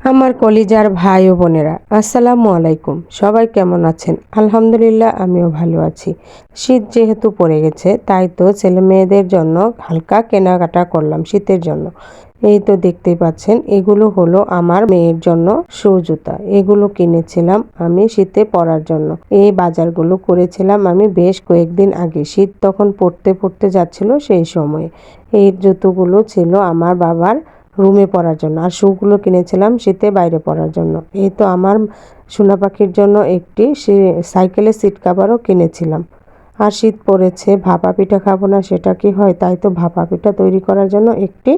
আমার কলিজার ভাই ও বোনেরা, আসসালামু আলাইকুম। সবাই কেমন আছেন? আলহামদুলিল্লাহ, আমিও ভালো আছি। শীত যেহেতু পড়ে গেছে, তাই তো ছেলে মেয়েদের জন্য হালকা কেনাকাটা করলাম শীতের জন্য। এই তো দেখতেই পাচ্ছেন, এগুলো হলো আমার মেয়ের জন্য শু জুতা। এগুলো কিনেছিলাম আমি শীতে পরার জন্য। এই বাজারগুলো করেছিলাম আমি বেশ কয়েকদিন আগে। শীত তখন পড়তে পড়তে যাচ্ছিল সেই সময়ে। এই জুতোগুলো ছিল আমার বাবার রুমে পরার জন্য। আর শুগুলো কিনেছিলাম শীতে বাইরে পরার জন্য। এই তো আমার সোনা পাখির জন্য একটি সাইকেলের সিট কাভারও কিনেছিলাম। আর শীত পড়েছে, ভাপা পিঠা খাব না, সেটা কি হয়? তাই তো ভাপা পিঠা তৈরি করার জন্য একটি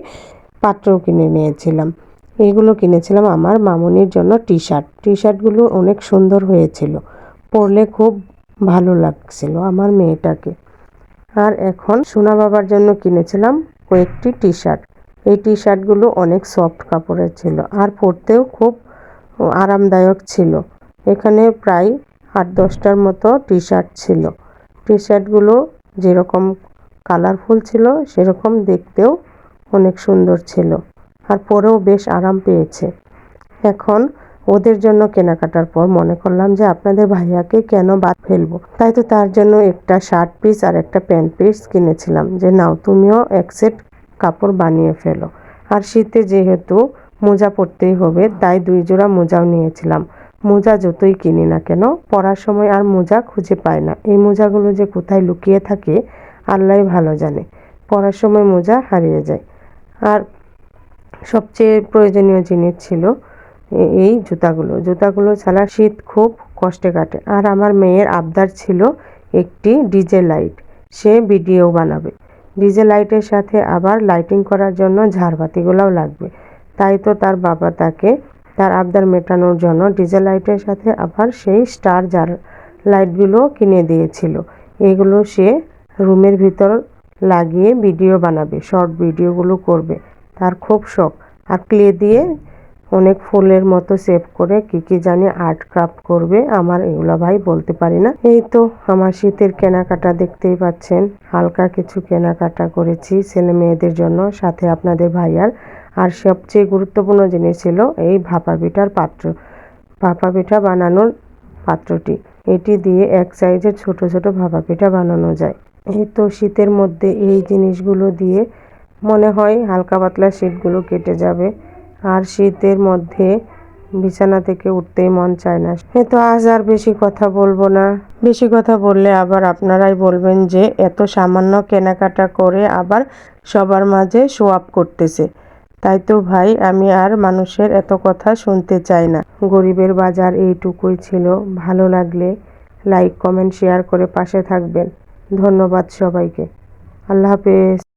পাত্রও কিনে নিয়েছিলাম। এগুলো কিনেছিলাম আমার মামনির জন্য টি শার্ট টি শার্টগুলো অনেক সুন্দর হয়েছিল। পরলে খুব ভালো লাগছিল আমার মেয়েটাকে। আর এখন সোনা বাবার জন্য কিনেছিলাম কয়েকটি টি শার্ট এই টি শার্টগুলো অনেক সফট কাপড়ের ছিল আর পরতেও খুব আরামদায়ক ছিল। এখানে প্রায় আট দশটার মতো টি শার্ট ছিল। টি শার্টগুলো যেরকম কালারফুল ছিল, সেরকম দেখতেও অনেক সুন্দর ছিল আর পরেও বেশ আরাম পেয়েছে। এখন ওদের জন্য কেনাকাটার পর মনে করলাম যে আপনাদের ভাইয়াকে কেন বাদ ফেলব? তাই তো তার জন্য একটা শার্ট পিস আর একটা প্যান্ট পিস কিনেছিলাম যে, নাও তুমিও এক সেট কাপড় বানিয়ে ফেলো। আর শীতে যেহেতু মোজা পরতেই হবে, তাই দুই জোড়া মোজাও নিয়েছিলাম। মোজা যতই কিনি না কেন, পরার সময় আর মোজা খুঁজে পায় না। এই মোজাগুলো যে কোথায় লুকিয়ে থাকে, আল্লাহ ভালো জানে। পরার সময় মোজা হারিয়ে যায়। আর সবচেয়ে প্রয়োজনীয় জিনিস ছিল এই জুতাগুলো। জুতাগুলো ছাড়া শীত খুব কষ্টে কাটে। আর আমার মেয়ের আবদার ছিল একটি ডিজে লাইট। সে ভিডিও বানাবে। ডিজে লাইটের সাথে আবার লাইটিং করার জন্য ঝাড়বাতিগুলোও লাগবে। তাই তো তার বাবা তাকে, তার আবদার মেটানোর জন্য ডিজে লাইটের সাথে আবার সেই স্টার জার লাইটগুলো কিনে দিয়েছিল। এগুলো সে রুমের ভিতর লাগিয়ে ভিডিও বানাবে, শর্ট ভিডিওগুলো করবে। তার খুব শখ। আর ক্লে দিয়ে অনেক ফুলের মতো সেভ করে কি কি জানি আর্ট ক্রাফট করবে আমার এগুলো ভাই বলতে পারি না। এই তো আমার শীতের কেনাকাটা দেখতেই পাচ্ছেন। হালকা কিছু কেনাকাটা করেছি ছেলে মেয়েদের জন্য, সাথে আপনাদের ভাইয়ার। আর সবচেয়ে গুরুত্বপূর্ণ জিনিস ছিল এই ভাপা পিঠার পাত্র। ভাপা পিঠা বানানোর পাত্রটি। এটি দিয়ে এক সাইজের ছোট ছোট ভাপা পিঠা বানানো যায়। এই তো শীতের মধ্যে এই জিনিসগুলো দিয়ে মনে হয় হালকা পাতলা শীতগুলো কেটে যাবে। আর শীতের মধ্যে বিছানা থেকে উঠতেই মন চায় না। এ তো আজ আর বেশি কথা বলব না। বেশি কথা বললে আবার আপনারাই বলবেন যে, এত সামান্য কেনাকাটা করে আবার সবার মাঝে শো আপ করতেছে। তাই তো ভাই, আমি আর মানুষের এত কথা শুনতে চাই না। গরিবের বাজার এইটুকুই ছিল। ভালো লাগলে লাইক কমেন্ট শেয়ার করে পাশে থাকবেন। ধন্যবাদ সবাইকে। আল্লাহ হাফেজ।